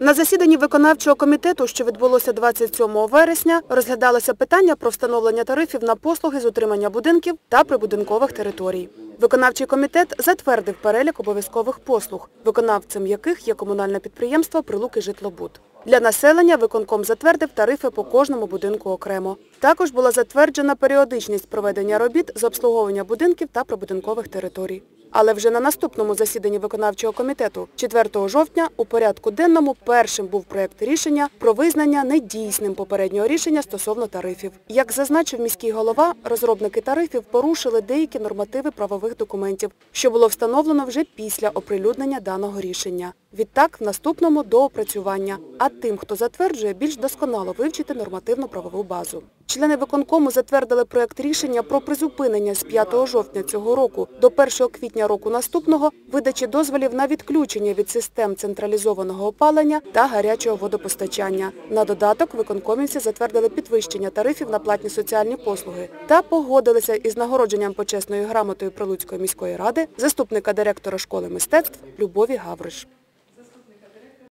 На засіданні виконавчого комітету, що відбулося 27 вересня, розглядалося питання про встановлення тарифів на послуги з утримання будинків та прибудинкових територій. Виконавчий комітет затвердив перелік обов'язкових послуг, виконавцем яких є комунальне підприємство «Прилуки Житлобуд». Для населення виконком затвердив тарифи по кожному будинку окремо. Також була затверджена періодичність проведення робіт з обслуговування будинків та прибудинкових територій. Але вже на наступному засіданні виконавчого комітету 4 жовтня у порядку денному першим був проєкт рішення про визнання недійсним попереднього рішення стосовно тарифів. Як зазначив міський голова, розробники тарифів порушили деякі нормативи правових документів, що було встановлено вже після оприлюднення даного рішення. Відтак, в наступному – доопрацювання, а тим, хто затверджує, більш досконало вивчити нормативно-правову базу. Члени виконкому затвердили проєкт рішення про призупинення з 5 жовтня цього року до 1 квітня року наступного видачі дозволів на відключення від систем централізованого опалення та гарячого водопостачання. На додаток виконкомівці затвердили підвищення тарифів на платні соціальні послуги та погодилися із нагородженням почесною грамотою Прилуцької міської ради заступника директора школи мистецтв Любові Гавриш.